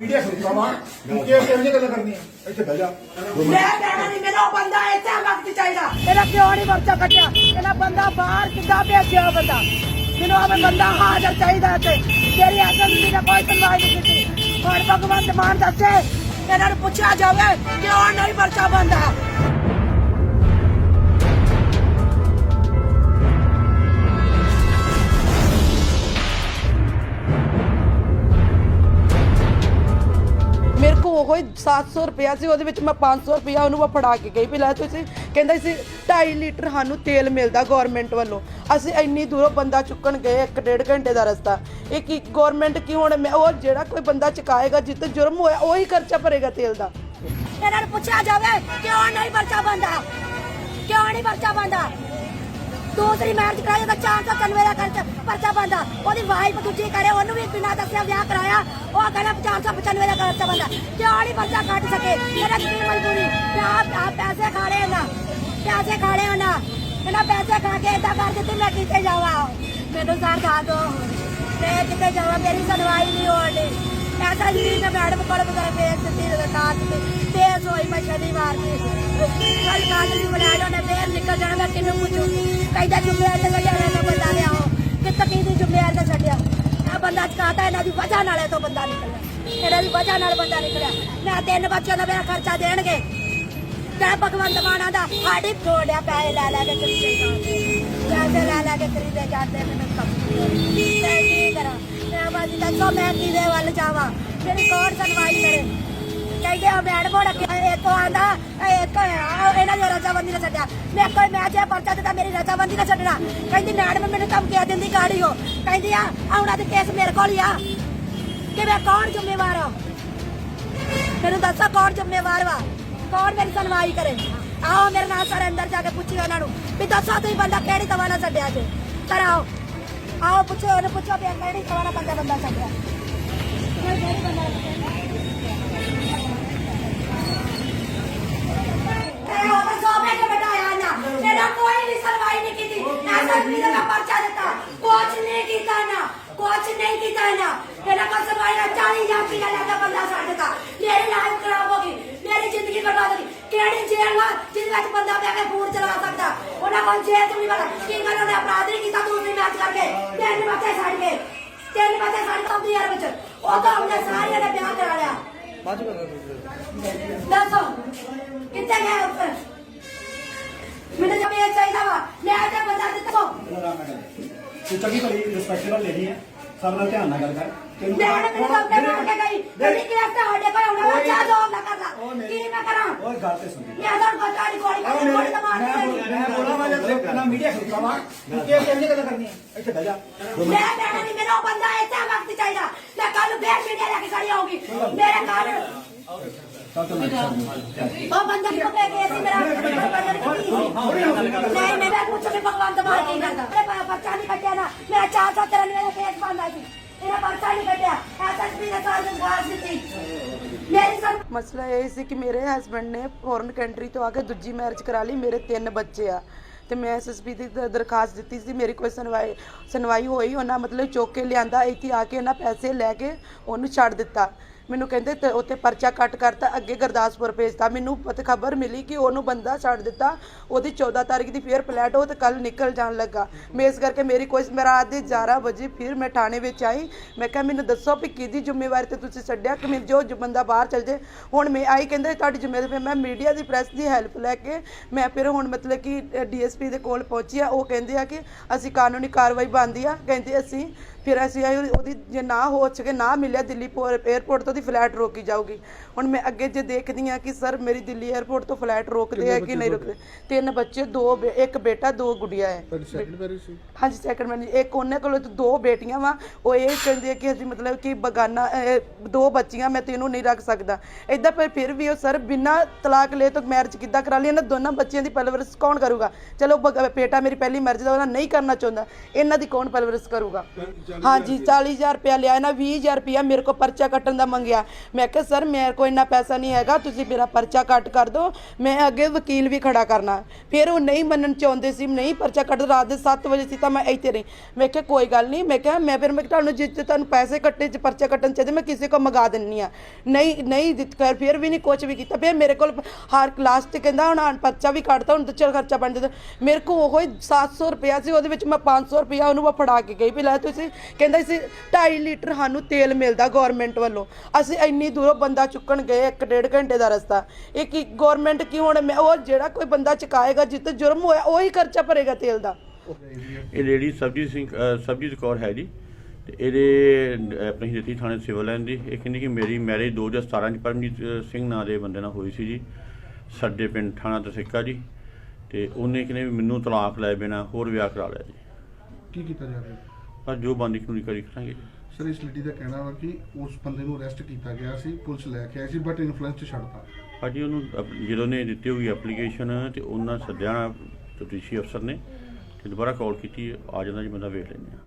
Media ਖਰੀਦਦਾ ਕਿ ਕਿਹੋ ਗੱਲਾਂ ਕਰਨੀਆਂ। ਇੱਥੇ ਬਹਿ ਜਾ। ਮੈਂ ਕਹਿਣਾ ਨਹੀਂ, ਮੇਰਾ ਬੰਦਾ ਇੱਥੇ ਵਕਤ ਚਾਹੀਦਾ। ਇਹਦਾ ਕਿਉਂ ਨਹੀਂ ਵਰਚਾ ਕੱਟਿਆ ਇਹਦਾ ਬੰਦਾ ਬਾਹਰ ਕਿੱਦਾਂ ਭੇਜਿਆ ਬੰਦਾ? ਮੈਨੂੰ ਉਹ ਬੰਦਾ ਹਾਜ਼ਰ ਚਾਹੀਦਾ ਤੇ ਤੇਰੀ ਐਸਐਮਸੀ ਦਾ ਕੋਈ ਸੁਣਵਾਈ ਨਹੀਂ ਕੀਤੀ। ਹੁਣ ਭਗਵੰਤ ਮਾਨ ਦੱਸੇ, ਇਹਨਾਂ ਨੂੰ ਪੁੱਛਿਆ ਜਾਵੇ, ਕਿਉਂ ਨਹੀਂ ਵਰਚਾ ਬੰਦਾ? ਉਹ 700 ਰੁਪਿਆ ਸੀ, ਉਹਦੇ ਵਿੱਚ ਮੈਂ 500 ਰੁਪਿਆ ਉਹਨੂੰ ਮੈਂ ਫੜਾ ਕੇ ਗਈ ਵੀ ਲੈ ਤੁਸੀਂ। ਕਹਿੰਦਾ ਸੀ 2.5 ਲੀਟਰ ਸਾਨੂੰ ਤੇਲ ਮਿਲਦਾ ਗਵਰਨਮੈਂਟ ਵੱਲੋਂ। ਅਸੀਂ ਇੰਨੀ ਦੂਰੋਂ ਬੰਦਾ ਚੁੱਕਣ ਗਏ, ਇੱਕ ਡੇਢ ਘੰਟੇ ਦਾ ਰਸਤਾ। ਇਹ ਕੀ ਗਵਰਨਮੈਂਟ ਕੀ ਹੁਣ ਮੈਂ ਉਹ ਜਿਹੜਾ ਕੋਈ ਬੰਦਾ ਚੁਕਾਏਗਾ, ਜਿੱਤੇ ਜੁਰਮ ਹੋਇਆ, ਉਹੀ ਖਰਚਾ ਭਰੇਗਾ ਤੇਲ ਦਾ। ਇਹਨਾਂ ਨੂੰ ਪੁੱਛਿਆ ਜਾਵੇ, ਕਿਉਂ ਨਹੀਂ ਵਰਚਾ ਬੰਦਾ ਕਿਉਂ ਨਹੀਂ ਵਰਚਾ ਬੰਦਾ ਦੂਸਰੀ ਮੈਰਿਜ ਕਰਾਇਆ ਤਾਂ 491 ਦਾ ਖਰਚ, ਪਰਚਾ ਬੰਦਾ ਉਹਦੀ ਵਾਈਫ ਦੂਜੀ ਕਰੇ, ਉਹਨੂੰ ਵੀ ਬਿਨਾਂ ਦੱਸਿਆ ਵਿਆਹ ਕਰਾਇਆ। ਉਹ ਕਹਿੰਦਾ 495 ਦਾ ਖਰਚਾ ਬੰਦਾ ਕਿਉਂ ਨਹੀਂ ਪਰਚਾ ਕੱਟ ਸਕੇ? ਇਹਦਾ ਕੀ ਮਜਬੂਰੀ ਆ ਆ ਪੈਸੇ ਖਾ ਰਹੇ ਨਾ? ਪੈਸੇ ਖਾ ਰਹੇ ਨਾ? ਇਹਨਾਂ ਪੈਸੇ ਖਾ ਕੇ ਏਦਾਂ ਕਰ ਦਿੱਤੀ, ਮੈਂ ਕਿੱਥੇ ਜਾਵਾਂ? ਮੈਨੂੰ ਸਰ ਦੱਸ ਦੋ। ਮੈਂ ਕਿੱਥੇ ਜਾਵਾਂ? ਮੇਰੀ ਸੁਣਵਾਈ ਨਹੀਂ ਹੋਣੀ ਐਸਾ ਜੀ ਨੇ ਮੈਡਮ ਕੋਲ ਬਗਰ ਫੇਸ ਦਿੱਤੀ ਤੇ ਤੇ ਫੇਸ ਹੋਈ ਮੈਂ ਸ਼ਨੀਵਾਰ ਦੀ। ਕੱਲ ਕਾਟ ਦੀ ਬਣਾ ਲੋ ਨੇ ਫੇਰ ਨਿਕਲ ਜਾਣਾ, ਮੈਂ ਕਿਹਨੂੰ ਪੁੱਛੂ ਕਹਿੰਦਾ ਜੁਮੇਰ ਤੇ ਛੱਡਿਆ ਨਾ ਬੰਦਾ ਲਿਆਓ। ਕਿੱਥੇ ਕੀ ਜੁਮੇਰ ਤੇ ਛੱਡਿਆ ਆ ਬੰਦਾ ਚਕਾਤਾ, ਇਹਨਾਂ ਦੀ ਵਜ੍ਹਾ ਨਾਲ ਇਹ ਤੋਂ ਬੰਦਾ ਨਿਕਲਿਆ। ਇਹਨਾਂ ਦੀ ਵਜ੍ਹਾ ਨਾਲ ਬੰਦਾ ਨਿਕਲਿਆ। ਮੈਂ ਤਿੰਨ ਬੱਚਿਆਂ ਦਾ ਮੇਰਾ ਖਰਚਾ ਦੇਣਗੇ। ਤੇ ਭਗਵੰਤ ਮਾਨਾ ਦਾ ਸਾਡੀ ਥੋੜਿਆ ਪੈਸੇ ਲੈ ਲੈ ਕੇ ਖਰੀਦੇ ਜਾਂਦੇ। ਪੈਸੇ ਲੈ ਲੈ ਕੇ ਖਰੀਦੇ ਜਾਂਦੇ, ਮੈਨੂੰ ਕੰਮ ਮੈਂ ਕੀ ਕਰਾਂ? ਮੈਂ ਬਾਜੀ ਦੱਸੋ ਮੈਂ ਕਿਹਦੇ ਵੱਲ ਜਾਵਾਂ? ਮੇਰੀ ਕੌਣ ਸੁਣਵਾਈ ਕਰੇ। ਕਹਿੰਦੇ ਆ ਮੈਡਮ ਹੋਣਾ ਕਿ ਇੱਕ ਆਂਦਾ ਇੱਕ ਇਹਨਾਂ ਦੀ ਰਜਾਬੰਦੀ ਨਾ ਛੱਡਿਆ। ਮੈਂ ਕੋਈ ਮੈਂ ਜੇ ਪਰਚਾ ਦਿੱਤਾ, ਮੇਰੀ ਰਜਾਬੰਦੀ ਨਾ ਛੱਡਣਾ। ਕਹਿੰਦੀ, ਮੈਡਮ ਮੈਨੂੰ ਧਮਕੀਆਂ ਦਿੰਦੀ, ਗਾੜੀ ਹੋ ਕਹਿੰਦੀ, ਆ, ਆਉਣਾ ਤੇ ਕੇਸ ਮੇਰੇ ਕੋਲ ਹੀ ਆ। ਕਿ ਮੈਂ ਕੌਣ ਜ਼ਿੰਮੇਵਾਰ ਆ ਮੈਨੂੰ ਦੱਸੋ, ਕੌਣ ਜ਼ਿੰਮੇਵਾਰ ਵਾ? ਕੌਣ ਮੇਰੀ ਸੁਣਵਾਈ ਕਰੇ? ਆਓ, ਮੇਰੇ ਨਾਲ ਸਰ ਅੰਦਰ ਜਾ ਕੇ ਪੁੱਛਿਓ ਉਹਨਾਂ ਨੂੰ। ਵੀ ਦੱਸੋ, ਤੁਸੀਂ ਬੰਦਾ ਕਿਹੜੀ ਤਵਾ ਨਾਲ ਛੱਡਿਆ ਜੇ ਸਰ ਆਓ। ਆਓ, ਪੁੱਛੋ, ਉਹਨੂੰ ਪੁੱਛੋ ਵੀ ਕਿਹੜੀ ਤਵਾ ਨਾਲ ਬੰਦਾ ਬੰਦਾ ਛੱਡਿਆ ਕੋਈ ਕਿਹੜੀ ਬੰਦਾ ਇਹ ਉਹ ਸੋਪੇ ਕੇ ਬਿਠਾਇਆ ਨਾ ਇਹਦਾ ਕੋਈ ਵੀ ਸੁਣਵਾਈ ਨਹੀਂ ਕੀਤੀ ਐਸਾ ਵੀ ਦਾ ਪਰਚਾ ਦਿੱਤਾ ਕੁਛ ਨਹੀਂ ਕੀਤਾ ਨਾ ਕੁਛ ਨਹੀਂ ਕੀਤਾ ਨਾ ਇਹਦਾ ਕੋਈ ਸੁਣਵਾਈ ਨਾ 40000 ਰੁਪਇਆ ਲੈਦਾ ਬੰਦਾ ਛੱਡਦਾ ਮੇਰੀ ਲਾਈਫ ਖਰਾਬ ਹੋ ਗਈ ਮੇਰੀ ਜ਼ਿੰਦਗੀ ਬਰਬਾਦ ਹੋ ਗਈ ਕਿਹੜੀ ਜੇਲ੍ਹ ਵਾ ਜਿਹਦੇ ਵਿੱਚ ਬੰਦਾ ਬਹਿ ਕੇ ਫੋਨ ਚਲਾ ਸਕਦਾ ਉਹਨਾਂ ਕੋਲ ਜੇਲ੍ਹ ਤੋਂ ਨਹੀਂ ਪਤਾ ਕੀ ਗੱਲ ਉਹਨੇ ਅਪਰਾਧ ਨਹੀਂ ਕੀਤਾ ਦੂਸਰੀ ਮੈਚ ਕਰਕੇ ਤਿੰਨ ਬੱਚੇ ਛੱਡ ਕੇ ਤਿੰਨ ਬੱਚੇ ਛੱਡ ਤੋਂ ਯਾਰ ਵਿੱਚ ਉਹ ਤਾਂ ਉਹਨੇ ਸਾਰਿਆਂ ਨੇ ਵਿਆਹ ਕਰਾ ਲਿਆ ਦੱਸੋ ਕਿੱਥੇ ਗਏ ਉੱਪਰ ਮੈਨੂੰ ਜਮੇ ਇਹ ਚਾਹੀਦਾ ਵਾ ਮੈਂ ਤੇ ਬੰਦਾ ਦਿੱਤਾ ਤੂੰ ਚੰਗੀ ਭਲੀ ਰਿਸਪੈਕਟੇਬਲ ਲੇਡੀ ਹੈ ਸਭ ਨਾਲ ਧਿਆਨ ਨਾਲ ਗੱਲ ਕਰ ਤੈਨੂੰ ਮੈਂ ਨੇ ਮੈਨੂੰ ਕੰਮ ਕਰਨਾ ਕੇ ਗਈ ਮੇਰੀ ਕਿਹੜਾ ਤੁਹਾਡੇ ਕੋਲ ਆਉਣਾ ਵਾ ਚਾਹ ਜੋਬ ਨਾ ਕਰਦਾ ਕੀ ਮੈਂ ਕਰਾਂ? ਓਏ ਗੱਲ ਤੇ ਸੁਣ। ਮੈਂ ਤਾਂ ਨਹੀਂ ਕੋਈ ਆਹ ਕੋਈ ਮੇਰੇ- ਤਾਂ ਮਾਰ ਮੈਂ ਬੋਲ- ਮੈਂ ਬੋਲਾਂ ਮੈਂ ਜਦ ਨਾ ਮੀਡੀਆ ਖਰੀਦਦਾ ਵਾਂ। ਕਿ ਕਿਹੋ ਜਿਹੀ ਗੱਲਾਂ ਕਰਨੀਆਂ। ਇੱਥੇ ਬਹਿ ਜਾ। ਮੈਂ ਕਹਿਣਾ ਨਹੀਂ ਮੇਰਾ ਉਹ ਬੰਦਾ ਇੱਥੇ ਵਕਤ ਚਾਹੀਦਾ। ਮੈਂ ਕੱਲ ਫੇਰ ਮੀਡੀਆ ਲੈ ਕੇ ਖੜੀ ਆਉਂਗੀ ਮੇਰੇ ਘਰ ਚੱਲ ਤੂੰ ਚੱਲ। ਉਹ ਬੰਦਾ ਕਿਉਂ ਪੈ ਗਿਆ ਸੀ? ਮੇਰਾ ਨਹੀਂ ਨਹੀਂ ਮੈਂ ਪੁੱਛ ਕੇ ਭਗਵਾਨ ਮਾਰ ਕੀ ਕਰਦਾ? ਮੇਰੇ ਬੱਚਾ ਨਹੀਂ ਕੱਟਿਆ ਨਾ। ਮੇਰਾ 493 ਦਾ ਕੇਸ ਬੰਦਾ ਸੀ। ਇਹਦਾ ਬੱਚਾ ਨਹੀਂ ਕੱਟਿਆ। ਐਸਐਸਪੀ ਨੇ ਸਾਰ ਨੂੰ ਗਾਲ ਦਿੱਤੀ। ਮੇਰੀ ਸਰ ਮਸਲਾ ਇਹ ਸੀ ਕਿ ਮੇਰੇ ਹਸਬੰਡ ਨੇ ਫੋਰਨ ਕੰਟਰੀ ਤੋਂ ਆ ਕੇ ਦੂਜੀ ਮੈਰਿਜ ਕਰਾ ਲਈ, ਮੇਰੇ ਤਿੰਨ ਬੱਚੇ ਆ। ਤੇ ਮੈਂ ਐਸਐਸਪੀ ਦੀ ਦ- ਦਰਖਾਸਤ ਦਿੱਤੀ ਸੀ, ਮੇਰੀ ਕੋਈ ਸੁਣਵਾਈ ਸੁਣਵਾਈ ਹੋਈ, ਉਹਨਾਂ ਮਤਲਬ ਚੁੱਕ ਕੇ ਲਿਆਂਦਾ, ਇੱਥੇ ਆ ਕੇ ਉਹਨਾਂ ਪੈਸੇ ਲੈ ਕੇ ਉਹਨੂੰ ਛੱਡ ਦਿੱਤਾ। ਮੈਨੂੰ ਕਹਿੰਦੇ ਤੇ ਉੱਥੇ ਪਰਚਾ ਕੱਟ ਕਰਤਾ, ਅੱਗੇ ਗੁਰਦਾਸਪੁਰ ਭੇਜਤਾ। ਮੈਨੂੰ ਪਤ ਖਬਰ ਮਿਲੀ ਕਿ ਉਹਨੂੰ ਬੰਦਾ ਛੱਡ ਦਿੱਤਾ। ਉਹਦੀ 14 ਤਾਰੀਖ ਦੀ ਫੇਰ ਫਲੈਟ ਉਹ ਤੇ ਕੱਲ ਨਿਕਲ ਜਾਣ ਲੱਗਾ। ਮੈਂ ਇਸ ਕਰਕੇ ਮੇਰੀ ਕੋਈ ਮੈਂ ਰਾਤ ਦੇ 11 ਵਜੇ ਫਿਰ ਮੈਂ ਥਾਣੇ ਵਿੱਚ ਆਈ। ਮੈਂ ਕਿਹਾ, ਮੈਨੂੰ ਦੱਸੋ ਵੀ ਕਿਹਦੀ ਜ਼ਿੰਮੇਵਾਰੀ ਤੇ ਤੁਸੀਂ ਛੱਡਿਆ? ਕਿ ਮੈਂ ਜੋ ਬੰਦਾ ਬਾਹਰ ਚਲ ਜੇ। ਹੁਣ ਮੈਂ ਆਈ, ਕਹਿੰਦੇ, ਤੁਹਾਡੀ ਜ਼ਿੰਮੇਵਾਰੀ ਫਿਰ ਮੈਂ ਮੀਡੀਆ ਦੀ ਪ੍ਰੈਸ ਦੀ ਹੈਲਪ ਲੈ ਕੇ ਮੈਂ ਫਿਰ ਹੁਣ ਮਤਲਬ ਕਿ ਡੀਐਸਪੀ ਦੇ ਕੋਲ ਪਹੁੰਚੀ ਆ। ਉਹ ਕਹਿੰਦੇ ਆ ਕਿ ਅਸੀਂ ਕਾਨੂੰਨੀ ਕਾਰਵਾਈ ਬਣਦੀ ਆ। ਕਹਿੰਦੇ, ਅਸੀਂ, ਫਿਰ ਅਸੀਂ ਆਏ, ਉਹਦੀ- ਜੇ ਨਾ ਹੋ ਸਕੇ, ਨਾ ਮਿਲਿਆ ਦਿੱਲੀ 에ਅਰਪੋਰਟ ਤੋਂ ਦੀ ਫਲਾਈਟ ਰੋਕੀ ਜਾਊਗੀ। ਹੁਣ ਮੈਂ ਅੱਗੇ ਜੇ ਦੇਖਦੀ ਆ ਕਿ ਸਰ ਮੇਰੀ ਦਿੱਲੀ 에ਅਰਪੋਰਟ ਤੋਂ ਫਲਾਈਟ ਰੋਕਦੇ ਆ ਕਿ ਨਹੀਂ ਰੋਕਦੇ? ਤਿੰਨ ਬੱਚੇ ਦੋ ਬੇ- ਇੱਕ ਬੇਟਾ ਦੋ ਗੁੜੀਆਂ ਹੈ। ਹਾਂਜੀ ਸੈਕੰਡ ਮੈਰਿਜ ਇੱਕ ਉਹਨੇ ਕੋਲ ਦੋ ਬੇਟੀਆਂ ਵਾ। ਉਹ ਇਹ ਕਹਿੰਦੇ ਕਿ ਅਸੀਂ ਮਤਲਬ ਕਿ ਬਗਾਨਾ ਅਹ, ਦੋ ਬੱਚੀਆਂ ਮੈਂ ਤੈਨੂੰ ਨਹੀਂ ਰੱਖ ਸਕਦਾ। ਇਦਾਂ ਪਰ ਫਿਰ ਵੀ ਉਹ ਸਰ ਬਿਨਾਂ ਤਲਾਕ ਲਏ ਤੋਂ ਮੈਰਿਜ ਕਿੱਦਾਂ ਕਰਾ ਲਈ? ਇਹਨਾਂ ਦੋਨਾਂ ਬੱਚਿਆਂ ਦੀ ਪਰਵਰਿਸ਼ ਕੌਣ ਕਰੂਗਾ? ਚਲੋ ਬਗ- ਬੇਟਾ ਮੇਰੀ ਪਹਿਲੀ ਮੈਰਿਜ ਦਾ ਉਹਨਾਂ ਨਹੀਂ ਕਰਨਾ ਚਾਹੁੰਦਾ। ਇਹਨਾਂ ਦੀ ਕੌਣ ਪਰਵਰਿਸ਼ ਕਰੂਗਾ? ਹਾਂਜੀ 40000 ਰੁਪਇਆ ਲਿਆ ਇਹਨਾਂ 20000 ਰੁਪਇਆ ਮੇਰੇ ਕੋ ਪਰਚਾ ਕੱਟਣ ਦਾ ਮੰਗਿਆ। ਗਿਆ। ਮੈਂ ਕਿਹਾ, ਸਰ, ਮੇਰੇ ਕੋਲ ਇੰਨਾ ਪੈਸਾ ਨਹੀਂ ਹੈਗਾ, ਤੁਸੀਂ ਮੇਰਾ ਪਰਚਾ ਕੱਟ ਕਰ ਦਿਓ, ਮੈਂ ਅੱਗੇ ਵਕੀਲ ਵੀ ਖੜਾ ਕਰਨਾ। ਫਿਰ ਉਹ ਨਹੀਂ ਮੰਨਣ ਚਾਹੁੰਦੇ ਸੀ, ਨਹੀਂ ਪਰਚਾ ਕੱਟ ਰਾਤ ਦੇ 7 ਵਜੇ ਸੀ ਤਾਂ ਮੈਂ ਇੱਥੇ ਰਹੀ। ਮੈਂ ਕਿਹਾ, ਕੋਈ ਗੱਲ ਨਹੀਂ। ਮੈਂ ਕਿਹਾ, ਮੈਂ ਫਿਰ ਮੈਂ ਤੁਹਾਨੂੰ ਜਿੱਥੇ ਤੁਹਾਨੂੰ ਪੈਸੇ ਕੱਟੇ ਚ ਪਰਚਾ ਕੱਟਣ ਚਾਹੀਦੇ, ਮੈਂ ਕਿਸੇ ਕੋਲ ਮੰਗਾ ਦਿੰਨੀ ਆ ਨਹੀਂ ਨਹੀਂ ਦਿੱਤ ਕਰ ਫਿਰ ਵੀ ਨਹੀਂ ਕੁਝ ਵੀ ਕੀਤਾ। ਫਿਰ ਮੇਰੇ ਕੋਲ ਹਰ ਕਲਾਸ ਤੇ ਕਹਿੰਦਾ, ਹੁਣ ਆਹ ਪਰਚਾ ਵੀ ਕੱਟਦਾ ਹੁਣ ਤਾਂ ਚਲ ਖਰਚਾ ਬਣ ਜਾਂਦਾ। ਮੇਰੇ ਕੋਲ ਉਹ ਹੀ 700 ਰੁਪਇਆ ਸੀ, ਉਹਦੇ ਵਿੱਚ ਮੈਂ 500 ਰੁਪਇਆ ਉਹਨੂੰ ਮੈਂ ਫੜਾ ਕੇ ਗਈ। ਵੀ ਲੈ ਤੁਸੀਂ, ਕਹਿੰਦਾ ਸੀ 2.5 ਲੀਟਰ ਸਾਨੂੰ ਤੇਲ ਮਿਲਦਾ ਗਵਰਨਮੈਂਟ ਵੱਲੋਂ। ਅਸੀਂ ਇੰਨੀ ਦੂਰੋਂ ਬੰਦਾ ਚੁੱਕਣ ਗਏ ਇੱਕ ਡੇਢ ਘੰਟੇ ਦਾ ਰਸਤਾ। ਇਹ ਕੀ ਗਵਰਨਮੈਂਟ ਕੀ ਹੁਣ ਮੈਂ ਉਹ ਜਿਹੜਾ ਕੋਈ ਬੰਦਾ ਚੁਕਾਏਗਾ ਜਿੱਤੇ ਜੁਰਮ ਹੋਇਆ ਉਹੀ ਖਰਚਾ ਭਰੇਗਾ ਤੇਲ ਦਾ। ਇਹ ਲੇਡੀ ਸਰਬਜੀਤ ਸਿੰਘ ਅ, ਕੌਰ ਹੈ ਜੀ। ਤੇ ਇਹਦੇ ਆਪਣੀ ਦਿੱਤੀ ਥਾਣੇ ਸਿਵਲ ਲਾਈਨ ਦੀ। ਇਹ ਕਹਿੰਦੀ ਕਿ ਮੇਰੀ ਮੈਰਿਜ 2017 ਚ ਪਰਮਜੀਤ ਅ, ਸਿੰਘ ਨਾਂ ਦੇ ਬੰਦੇ ਨਾਲ ਹੋਈ ਸੀ ਜੀ। ਸਾਡੇ ਪਿੰਡ ਥਾਣਾ ਤਸਿੱਕਾ ਜੀ। ਤੇ ਉਹਨੇ ਕਹਿੰਦੇ ਵੀ ਮੈਨੂੰ ਤਲਾਕ ਲੈ ਬਿਨਾ ਹੋਰ ਵਿਆਹ ਕਰਾ ਲਿਆ ਜੀ। ਕੀ ਕੀਤਾ ਜਾ ਰਿਹਾ? ਪਰ ਜੋ ਬੰਦੀ ਕਾਨੂੰਨੀ ਕਰੀ ਕਰਾਂਗੇ। ਜੀ ਸਰ ਇਸ ਲੇਡੀ ਦਾ ਕਹਿਣਾ ਵਾ ਕਿ ਉਸ ਬੰਦੇ ਨੂੰ ਅਰੈਸਟ ਕੀਤਾ ਗਿਆ ਸੀ, ਪੁਲਿਸ ਲੈ ਕੇ ਆਈ ਸੀ ਬਟ ਇਨਫਲੂਐਂਸ ਚ ਛੱਡਤਾ। ਭਾਜੀ, ਉਹਨੂੰ ਅਪ- ਜਦੋਂ ਨੇ ਦਿੱਤੀ ਹੋਈ ਐਪਲੀਕੇਸ਼ਨ ਤੇ ਉਹਨਾਂ ਸੱਦਿਆ ਤਫਤੀਸ਼ੀ ਅਫਸਰ ਨੇ ਤੇ ਦੁਬਾਰਾ ਕਾਲ ਕੀਤੀ, ਆ ਜਾਂਦਾ ਜੀ ਬੰਦਾ ਵੇਖ ਲੈਂਦੇ। ਆ